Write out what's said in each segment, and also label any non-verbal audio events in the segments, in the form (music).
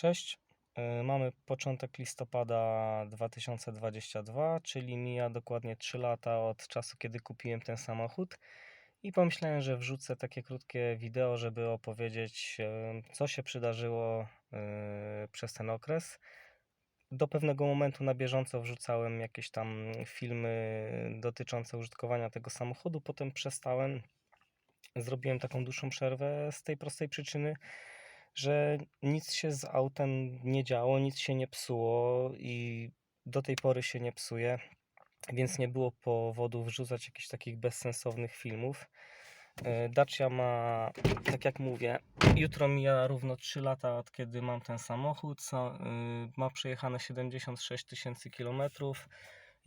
Cześć. Y, Mamy początek listopada 2022, czyli mija dokładnie 3 lata od czasu, kiedy kupiłem ten samochód. I pomyślałem, że wrzucę takie krótkie wideo, żeby opowiedzieć, y, co się przydarzyło y, przez ten okres. Do pewnego momentu na bieżąco wrzucałem jakieś tam filmy dotyczące użytkowania tego samochodu, potem przestałem. Zrobiłem taką dłuższą przerwę z tej prostej przyczyny, że nic się z autem nie działo, nic się nie psuło i do tej pory się nie psuje, więc nie było powodu wrzucać jakichś takich bezsensownych filmów. E, Dacia ma, tak jak mówię, jutro mija równo 3 lata od kiedy mam ten samochód. Sa- y, Ma przejechane 76 tysięcy kilometrów.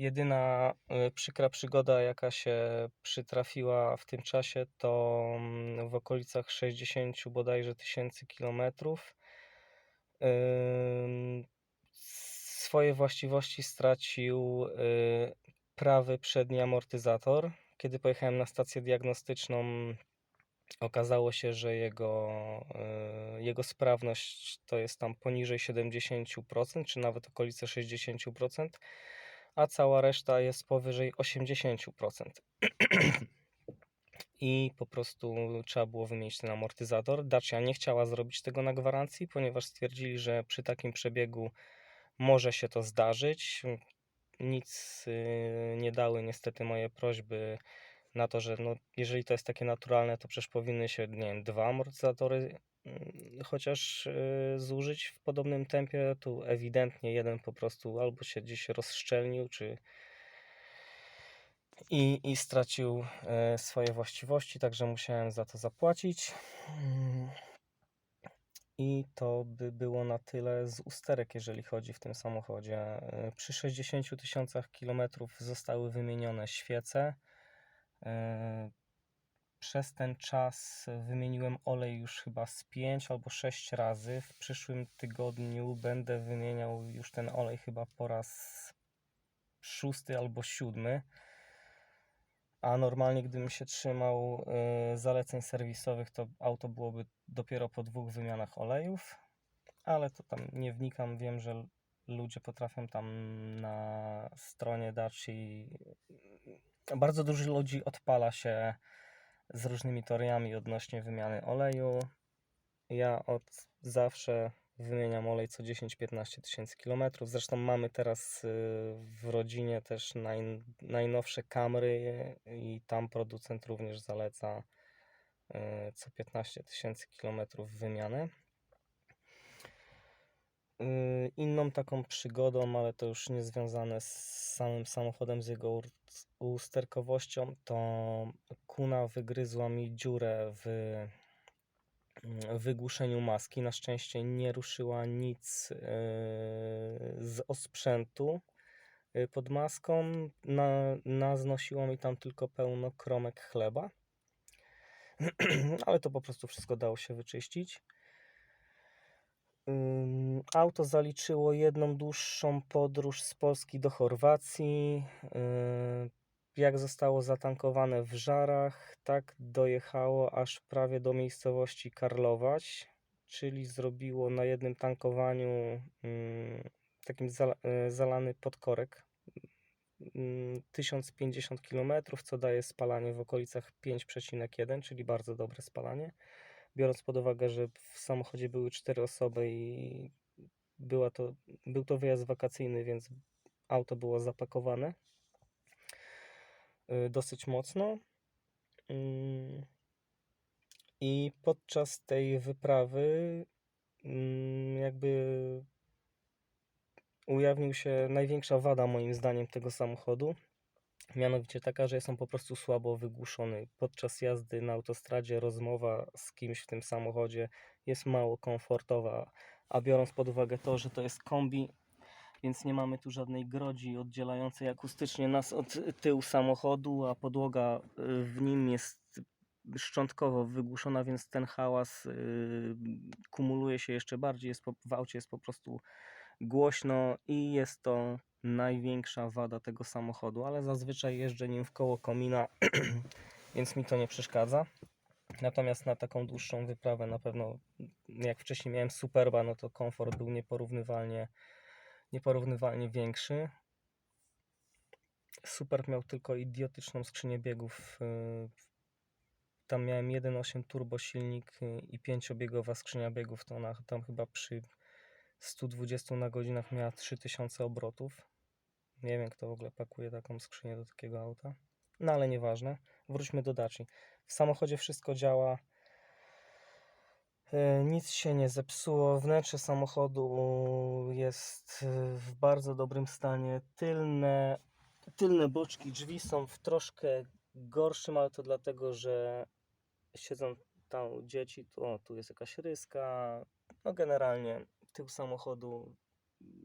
Jedyna y, przykra przygoda, jaka się przytrafiła w tym czasie, to mm, w okolicach 60 bodajże tysięcy kilometrów. Swoje właściwości stracił y, prawy przedni amortyzator. Kiedy pojechałem na stację diagnostyczną, okazało się, że jego, y, jego sprawność to jest tam poniżej 70%, czy nawet okolice 60%, a cała reszta jest powyżej 80%. I po prostu trzeba było wymienić ten amortyzator. Dacia nie chciała zrobić tego na gwarancji, ponieważ stwierdzili, że przy takim przebiegu może się to zdarzyć. Nic y, nie dały niestety moje prośby na to, że no, jeżeli to jest takie naturalne, to przecież powinny się, nie wiem, dwa amortyzatory chociaż y, zużyć w podobnym tempie. Tu ewidentnie jeden po prostu albo się gdzieś rozszczelnił, czy i, i stracił e, swoje właściwości, także musiałem za to zapłacić. Mm. I to by było na tyle z usterek, jeżeli chodzi w tym samochodzie. E, Przy 60 tysiącach kilometrów zostały wymienione świece. E, Przez ten czas wymieniłem olej już chyba z 5 albo 6 razy. W przyszłym tygodniu będę wymieniał już ten olej chyba po raz szósty albo siódmy. A normalnie, gdybym się trzymał y, zaleceń serwisowych, to auto byłoby dopiero po dwóch wymianach olejów. Ale to tam nie wnikam. Wiem, że ludzie potrafią tam na stronie Daci. Bardzo dużo ludzi odpala się z różnymi teoriami odnośnie wymiany oleju. Ja od zawsze wymieniam olej co 10-15 tysięcy kilometrów. Zresztą mamy teraz y, w rodzinie też naj, najnowsze Camry i tam producent również zaleca y, co 15 tysięcy kilometrów wymianę. Y, Inną taką przygodą, ale to już nie związane z samym samochodem, z jego usterkowością, to kuna wygryzła mi dziurę w mm, wygłuszeniu maski. Na szczęście nie ruszyła nic yy, z osprzętu yy, pod maską. Na, naznosiło mi tam tylko pełno kromek chleba. (clears throat) Ale to po prostu wszystko dało się wyczyścić. Auto zaliczyło jedną dłuższą podróż z Polski do Chorwacji. Jak zostało zatankowane w Żarach, tak dojechało aż prawie do miejscowości Karlować, czyli zrobiło na jednym tankowaniu takim yy, zalany podkorek ym, 1050 km, co daje spalanie w okolicach 5,1, czyli bardzo dobre spalanie biorąc pod uwagę, że w samochodzie były cztery osoby i była to, był to wyjazd wakacyjny, więc auto było zapakowane y, dosyć mocno. Ym, I podczas tej wyprawy ym, jakby ujawnił się największa wada moim zdaniem tego samochodu. Mianowicie taka, że jest on po prostu słabo wygłuszony. Podczas jazdy na autostradzie rozmowa z kimś w tym samochodzie jest mało komfortowa, a biorąc pod uwagę to, że to jest kombi, więc nie mamy tu żadnej grodzi oddzielającej akustycznie nas od tyłu samochodu, a podłoga y, w nim jest szczątkowo wygłuszona, więc ten hałas y, kumuluje się jeszcze bardziej. Jest po, w aucie jest po prostu głośno i jest to największa wada tego samochodu, ale zazwyczaj jeżdżę nim w koło komina, (clears throat) więc mi to nie przeszkadza. Natomiast na taką dłuższą wyprawę na pewno, jak wcześniej miałem Superba, no to komfort był nieporównywalnie, nieporównywalnie większy. Superb miał tylko idiotyczną skrzynię biegów. yy, Tam miałem 1.8 turbo silnik yy, i 5-biegowa skrzynia biegów. To ona tam chyba przy 120 na godzinach miała 3000 obrotów. Nie wiem, kto w ogóle pakuje taką skrzynię do takiego auta. No ale nieważne. Wróćmy do Daci. W samochodzie wszystko działa. E, Nic się nie zepsuło. Wnętrze samochodu jest e, w bardzo dobrym stanie. Tylne, tylne boczki drzwi są w troszkę gorszym, ale to dlatego, że siedzą tam dzieci. Tu, o, tu jest jakaś ryska. No generalnie tył samochodu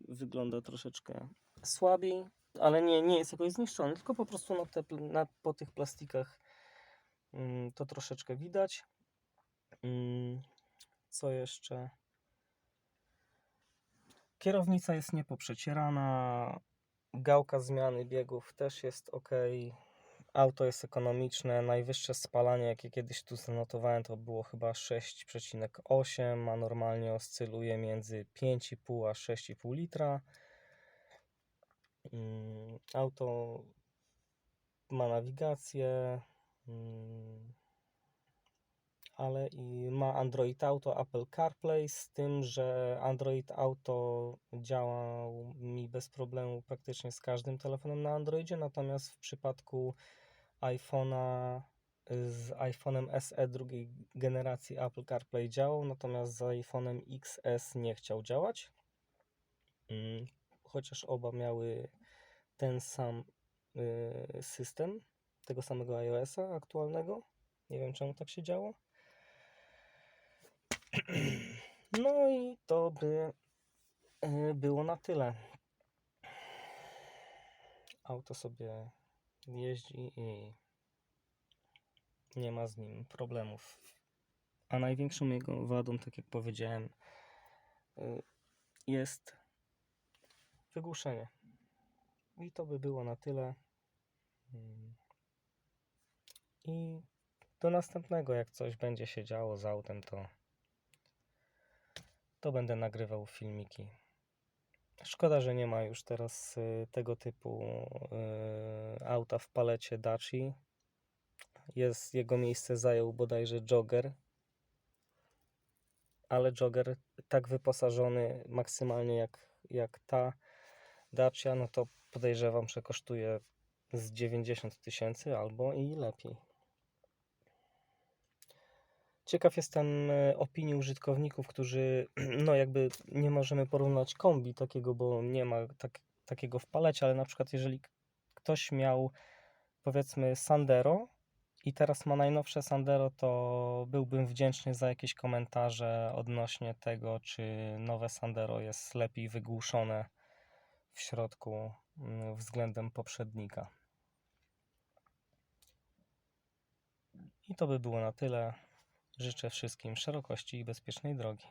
wygląda troszeczkę słabiej, ale nie, nie jest jakoś zniszczony, tylko po prostu na te, na, po tych plastikach mm, to troszeczkę widać. Mm, Co jeszcze? Kierownica jest niepoprzecierana, gałka zmiany biegów też jest ok. Auto jest ekonomiczne. Najwyższe spalanie, jakie kiedyś tu zanotowałem, to było chyba 6,8, a normalnie oscyluje między 5,5 a 6,5 litra. Mm, Auto ma nawigację, mm, ale i ma Android Auto, Apple CarPlay, z tym, że Android Auto działał mi bez problemu praktycznie z każdym telefonem na Androidzie, natomiast w przypadku iPhone'a y, z iPhone'em SE drugiej generacji Apple CarPlay działał, natomiast z iPhone'em XS nie chciał działać. Mm, Chociaż oba miały ten sam y, system, tego samego iOS-a aktualnego. Nie wiem czemu tak się działo. No i to by y, było na tyle. Auto sobie jeździ i nie ma z nim problemów. A największą jego wadą, tak jak powiedziałem, y, jest wygłuszenie. I to by było na tyle. I do następnego, jak coś będzie się działo z autem, to, to będę nagrywał filmiki. Szkoda, że nie ma już teraz y, tego typu y, auta w palecie Daci. Jest, jego miejsce zajął bodajże Jogger. Ale Jogger tak wyposażony maksymalnie jak, jak ta Dacia, no to podejrzewam, że kosztuje z 90 tysięcy albo i lepiej. Ciekaw jestem e, opinii użytkowników, którzy, (clears throat) no jakby nie możemy porównać kombi takiego, bo nie ma tak, takiego w palecie, ale na przykład jeżeli ktoś miał powiedzmy Sandero i teraz ma najnowsze Sandero, to byłbym wdzięczny za jakieś komentarze odnośnie tego, czy nowe Sandero jest lepiej wygłuszone w środku mm, względem poprzednika. I to by było na tyle. Życzę wszystkim szerokości i bezpiecznej drogi.